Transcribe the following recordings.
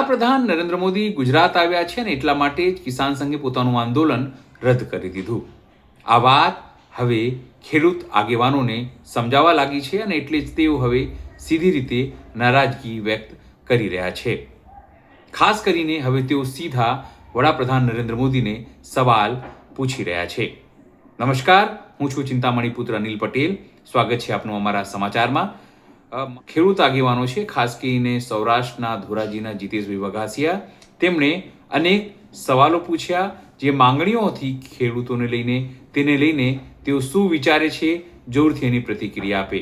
વડાપ્રધાન નરેન્દ્ર મોદી ગુજરાત આવ્યા છે ને એટલા માટે જ કિસાન સંઘે પોતાનું આંદોલન રદ કરી દીધું. આ વાત હવે ખેડૂત આગેવાનોને સમજાવવા લાગી છે અને એટલે જ તેઓ હવે સીધી રીતે નારાજગી વ્યક્ત કરી રહ્યા છે. ખાસ કરીને હવે તેઓ સીધા વડાપ્રધાન નરેન્દ્ર મોદીને સવાલ પૂછી રહ્યા છે. નમસ્કાર, હું છું ચિંતામણી પુત્ર અનિલ પટેલ. સ્વાગત છે આપનું અમારા સમાચારમાં. ખેડૂત આગેવાનો છે, ખાસ કરીને સૌરાષ્ટ્રના ધોરાજીના જીતેશભાઈ વઘાસિયા તેમણે અનેક સવાલો પૂછ્યા જે માંગણીઓ હતી ખેડૂતોને લઈને, તેને લઈને તેઓ શું વિચારે છે, જોરથી એની પ્રતિક્રિયા આપે.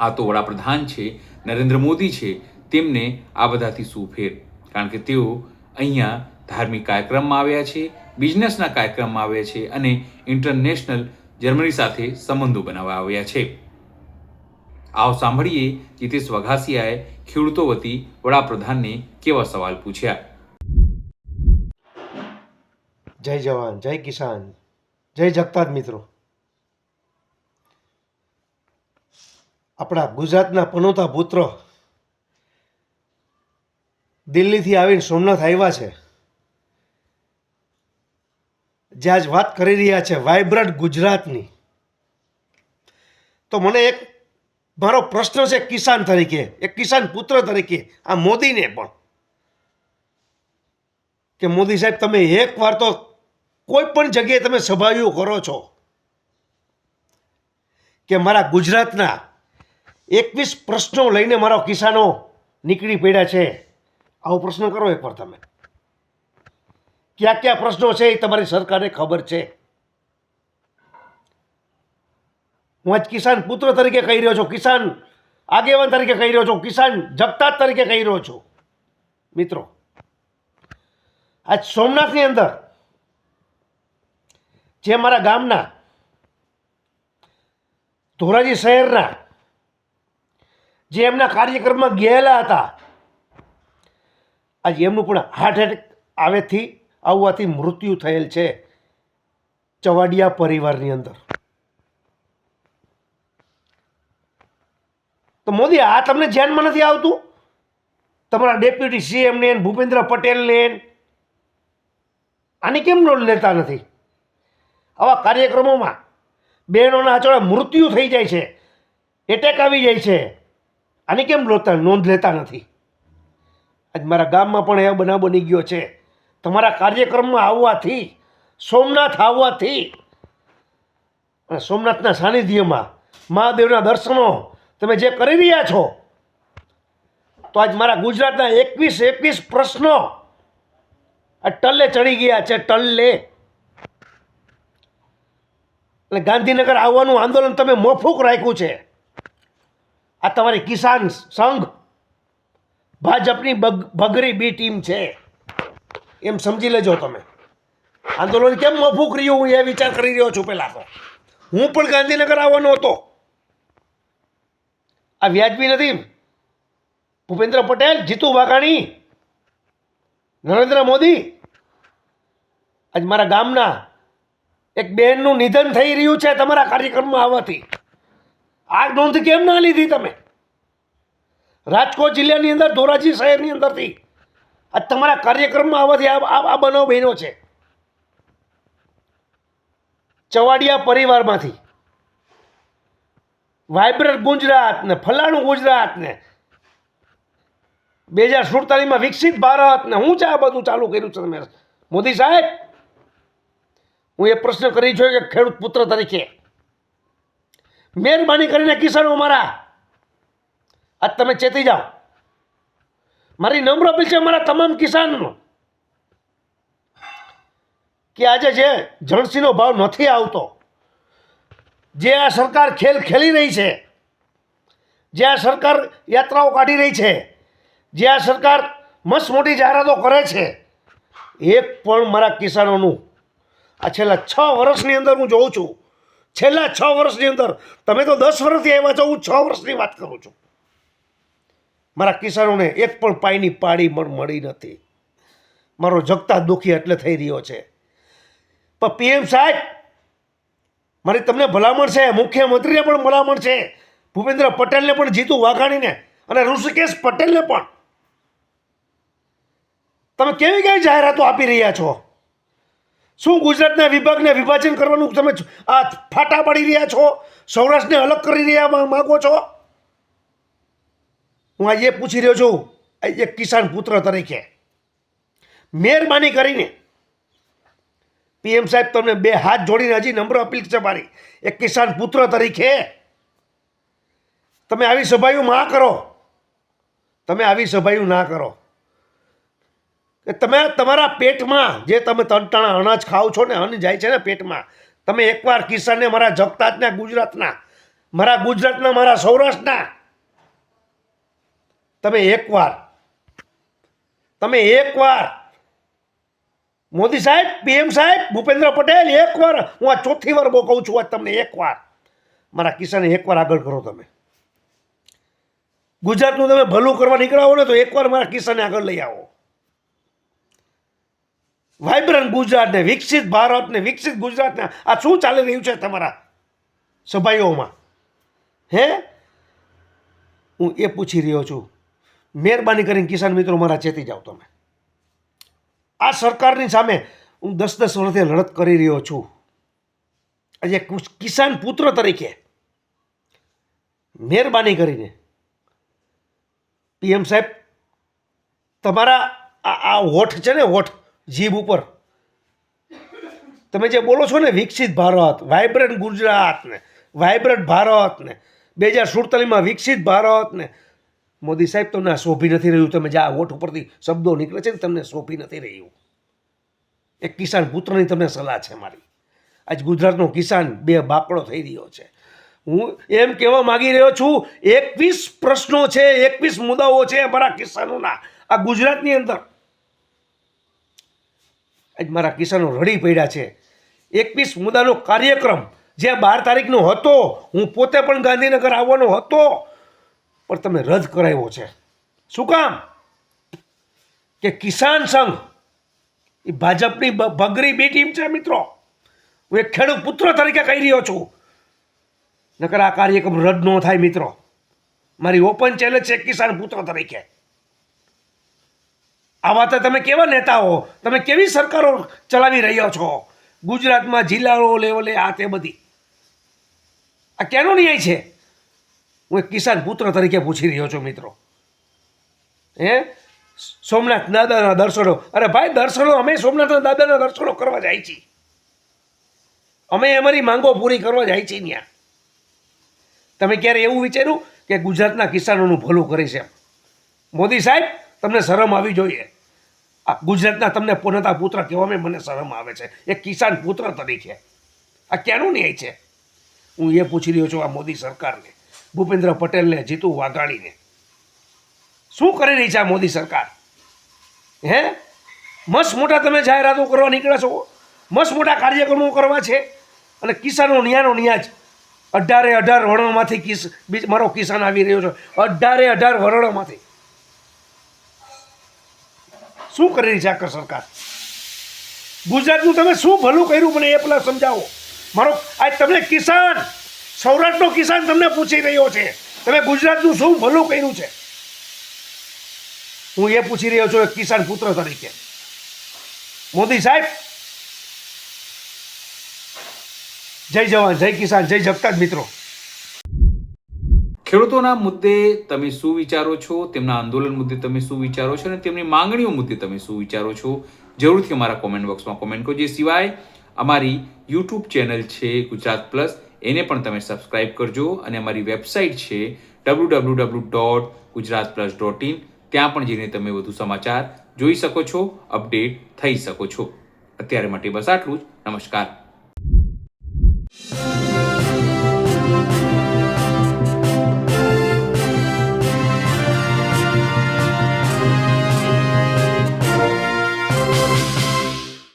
આ તો વડાપ્રધાન છે, નરેન્દ્ર મોદી છે, તેમને આ બધાથી શું ફેર? કારણ કે તેઓ અહીંયા ધાર્મિક કાર્યક્રમમાં આવ્યા છે, બિઝનેસના કાર્યક્રમમાં આવ્યા છે અને ઇન્ટરનેશનલ જર્મની સાથે સંબંધો બનાવવા આવ્યા છે. આવો સાંભળીએ જીતેશ વઘાસિયાએ ખેડૂતો વતી વડાપ્રધાનને કેવા સવાલ પૂછ્યા? જય જવાન, જય કિસાન, જય જગતાર મિત્રો. આપણા ગુજરાતના પનોતા પુત્રો દિલ્હીથી આવીને સોમનાથ આવ્યા છે. જે આજ વાત કરી રહ્યા છે વાઇબ્રન્ટ ગુજરાતની. તો મને એક મારો પ્રશ્ન છે કિસાન તરીકે, એક કિસાન પુત્ર તરીકે, આ મોદીને પણ. કે મોદી સાહેબ, તમે એકવાર તો કોઈ પણ જગ્યાએ તમે સભાઓ કરો છો કે મારા ગુજરાતના એકવીસ પ્રશ્નો લઈને મારા કિસાનો નીકળી પડ્યા છે, આવો પ્રશ્ન કરો એકવાર તમે. કયા કયા પ્રશ્નો છે એ તમારી સરકારને ખબર છે. હું આજ કિસાન પુત્ર તરીકે કહી રહ્યો છું, કિસાન આગેવાન તરીકે કહી રહ્યો છું, કિસાન જગતાત તરીકે કહી રહ્યો છું. મિત્રો, આજ સોમનાથની અંદર જે મારા ગામના ધોરાજી શહેરના જે એમના કાર્યક્રમમાં ગયેલા હતા, આજે એમનું પણ હાર્ટ એટેક આવેથી, આવવાથી મૃત્યુ થયેલ છે ચવાડિયા પરિવારની અંદર. તો મોદી, આ તમને ધ્યાનમાં નથી આવતું? તમારા ડેપ્યુટી સીએમને ભૂપેન્દ્ર પટેલને આની કેમ રોલ લેતા નથી? આવા કાર્યક્રમોમાં બહેનોના આચોળે મૃત્યુ થઈ જાય છે, એટેક આવી જાય છે. આની કેમ લોતા નોંધ લેતા નથી? આજ મારા ગામમાં પણ એવો બનાવ બની ગયો છે. તમારા કાર્યક્રમમાં આવવાથી, સોમનાથ આવવાથી, અને સોમનાથના સાનિધ્યમાં મહાદેવના દર્શનો તમે જે કરી રહ્યા છો, તો આજ મારા ગુજરાતના એકવીસ એકવીસ પ્રશ્નો આ ટલ્લે ચડી ગયા છે, ટલ્લે. એટલે ગાંધીનગર આવવાનું આંદોલન તમે મોફૂક રાખ્યું છે. આ તમારી કિસાન સંઘ ભાજપની ભગરી બી ટીમ છે. એમ સમજી લેજો તમે. આંદોલન કેમ મોફૂક રહ્યું, હું એ વિચાર કરી રહ્યો છું પહેલાં તો. હું પણ ગાંધીનગર આવવાનો હતો. આ વ્યાજબી નથી. ભૂપેન્દ્ર પટેલ, જીતુ વાઘાણી, નરેન્દ્ર મોદી. આજ મારા ગામના એક બહેનનું નિધન થઈ રહ્યું છે તમારા કાર્યક્રમમાં આવવાથી. આ નોંધ કેમ ના લીધી તમે? રાજકોટ જિલ્લાની અંદર, ધોરાજી શહેરની અંદરથી આ તમારા કાર્યક્રમમાં આવવાથી આ બનાવ બન્યો છે. ચવાડિયા પરિવારમાંથી. વાઇબ્રન્ટ ગુજરાત ને, ફલાણું ગુજરાત ને. બે હજાર સુડતાલીસમાં વિકસિત ભારત ને. હું આ બધું ચાલુ કર્યું છે તમે મોદી સાહેબ? હું એ પ્રશ્ન કરી છું કે ખેડૂત પુત્ર તરીકે. મહેરબાની કરીને કિસાનો મારા. આજ તમે ચેતી જાઓ. મારી નમ્ર અપીલ છે મારા તમામ કિસાનનો કે આજે જે જણસીનો ભાવ નથી આવતો જે આ સરકાર ખેલ ખેલી રહી છે, જે આ સરકાર યાત્રાઓ કાઢી રહી છે, જે આ સરકાર મસ્ત મોટી જાહેરાતો કરે છે, એક પણ મારા કિસાનોનું આ છેલ્લા છ વર્ષની અંદર હું જોઉં છું, છેલ્લા છ વર્ષની અંદર, તમે તો દસ વર્ષથી આવ્યા છો, હું છ વર્ષની વાત કરું છું. મારા કિસાનોને એક પણ પાયની પાડી પણ મળી નથી. મારો જગતા દુઃખી એટલે થઈ રહ્યો છે. પણ પીએમ સાહેબ મારી તમને ભલામણ છે, મુખ્યમંત્રીને પણ ભલામણ છે. ભૂપેન્દ્ર પટેલને પણ જીતુ વાઘાણીને અને ઋષિકેશ પટેલને પણ. તમે કેવી કેવી જાહેરાતો આપી રહ્યા છો? શું ગુજરાતના વિભાગને વિભાજન કરવાનું તમે આ ફાટા પાડી રહ્યા છો? સૌરાષ્ટ્રને અલગ કરી રહ્યા માગો છો? હું આજે પૂછી રહ્યો છું એક કિસાન પુત્ર તરીકે. મહેરબાની કરીને પીએમ સાહેબ તમને બે હાથ જોડીને હજી નમ્ર અપીલ છે મારી. એક કિસાન પુત્ર તરીકે. તમે આવી સભાયું ના કરો. તમે આવી સભાયું ના કરો. કે તમે તમારા પેટમાં જે તમે તંટાણા અનાજ ખાઓ છો ને અન્ન જાય છે ને પેટમાં, તમે એકવાર કિસાનને મારા જગતાજના ગુજરાતના, મારા ગુજરાતના, મારા સૌરાષ્ટ્રના, તમે એકવાર તમે એકવાર મોદી સાહેબ, પીએમ સાહેબ, ભૂપેન્દ્ર પટેલ, એકવાર, હું આ ચોથી વાર બહુ કહું છું, આજ તમને એકવાર. મારા કિસાને એકવાર આગળ કરો તમે. ગુજરાતનું તમે ભલું કરવા નીકળાવો ને તો એકવાર મારા કિસ્સાને આગળ લઈ આવો. વાઇબ્રન્ટ ગુજરાતને, વિકસિત ભારતને, વિકસિત ગુજરાતને. આ શું ચાલી રહ્યું છે તમારા સભાઈઓમાં હે? હું એ પૂછી રહ્યો છું. મહેરબાની કરીને કિસાન મિત્રો, મારા ચેતી જાઓ તમે. આ સરકારની સામે હું દસ દસ વર્ષથી લડત કરી રહ્યો છું. આજે કુસ- કિસાન પુત્ર તરીકે મહેરબાની કરીને પીએમ સાહેબ, તમારા આ હોઠ છે ને હોઠ જીભ ઉપર, તમે જે બોલો છો ને, વિકસિત ભારત વાઇબ્રન્ટ ગુજરાત ને વાઇબ્રન્ટ ભારત ને બે હજાર સુડતાલીસમાં વિકસિત ભારત ને મોદી સાહેબ, તમને શોભી નથી રહ્યું. તમે જે આ હોઠ ઉપરથી શબ્દો નીકળે છે તમને શોભી નથી રહ્યું. એક કિસાન પુત્રની તમને સલાહ છે મારી. આજ ગુજરાતનો કિસાન બે બાકડો થઈ રહ્યો છે. હું એમ કહેવા માગી રહ્યો છું, એકવીસ પ્રશ્નો છે, એકવીસ મુદ્દાઓ છે અમારા કિસાનોના. આ ગુજરાતની અંદર. આજ મારા કિસાનો રડી પડ્યા છે. એકવીસ મુદ્દાનો કાર્યક્રમ જે બાર તારીખનો હતો, હું પોતે પણ ગાંધીનગર આવવાનો હતો. પણ તમે રદ કરાવ્યો છે. શું કામ? કે કિસાન સંઘ, એ ભાજપની ભગરી બે ટીમ છે મિત્રો. હું એક ખેડૂત પુત્ર તરીકે કહી રહ્યો છું. નકર આ કાર્યક્રમ રદ ન થાય મિત્રો. મારી ઓપન ચેલેન્જ છે કિસાન પુત્ર તરીકે. આવા તો તમે કેવા નેતાઓ, તમે કેવી સરકારો ચલાવી રહ્યા છો? ગુજરાતમાં જિલ્લાઓ લેવલે આ તે બધી. આ કેનો ન્યાય છે? હું એક કિસાન પુત્ર તરીકે પૂછી રહ્યો છું, મિત્રો. હે? સોમનાથ દાદાના દર્શનો. અરે ભાઈ, દર્શનો, અમે સોમનાથના દાદાના દર્શનો કરવા જાય છીએ. અમે અમારી માંગો પૂરી કરવા જાય છીએ ત્યાં તમે ક્યારે એવું વિચાર્યું કે ગુજરાતના કિસાનોનું ભલું કરી છે મોદી સાહેબ, તમને શરમ આવી જોઈએ. આ ગુજરાતના તમને પૂર્ણતા પુત્ર કહેવામાં મને શરમ આવે છે. એક કિસાન પુત્ર તરીકે. આ ક્યાંનું ન્યાય છે? હું એ પૂછી રહ્યો છું આ મોદી સરકારને. ભૂપેન્દ્ર પટેલને જીતુ વાઘાણીને શું કરી રહી છે આ મોદી સરકાર? હે? મસ્ત મોટા તમે જાહેરાતો કરવા નીકળ્યા છો. મસ્ત મોટા કાર્યક્રમો કરવા છે. અને કિસાનો ન્યાનો જ અઢારે અઢાર વર્ણોમાંથી કિસ મારો કિસાન આવી રહ્યો છે. અઢારે અઢાર વર્ણોમાંથી. શું કરી રહી છે આખર સરકાર? ગુજરાતનું તમે શું ભલું કર્યું મને એ પેલા સમજાવો. મારો આજ તમને કિસાન સૌરાષ્ટ્રનો કિસાન તમને પૂછી રહ્યો છે. તમે ગુજરાતનું શું ભલું કર્યું છે? હું એ પૂછી રહ્યો છું એક કિસાન પુત્ર તરીકે. મોદી સાહેબ, જય જવાન, જય કિસાન, જય જગતાજ મિત્રો. ખેડૂતોના મુદ્દે તમે શું વિચારો છો? તેમના આંદોલન મુદ્દે તમે શું વિચારો છો? અને તેમની માંગણીઓ મુદ્દે તમે શું વિચારો છો? જરૂરથી અમારા કોમેન્ટ બોક્સમાં કોમેન્ટ કરજો. જે સિવાય અમારી યુટ્યુબ ચેનલ છે ગુજરાત પ્લસ એને પણ તમે સબસ્ક્રાઇબ કરજો અને અમારી વેબસાઇટ છે W W W dot Gujarat plus dot in ત્યાં પણ જઈને તમે વધુ સમાચાર જોઈ શકો છો અપડેટ થઈ શકો છો. અત્યારે માટે બસ આટલું જ. નમસ્કાર.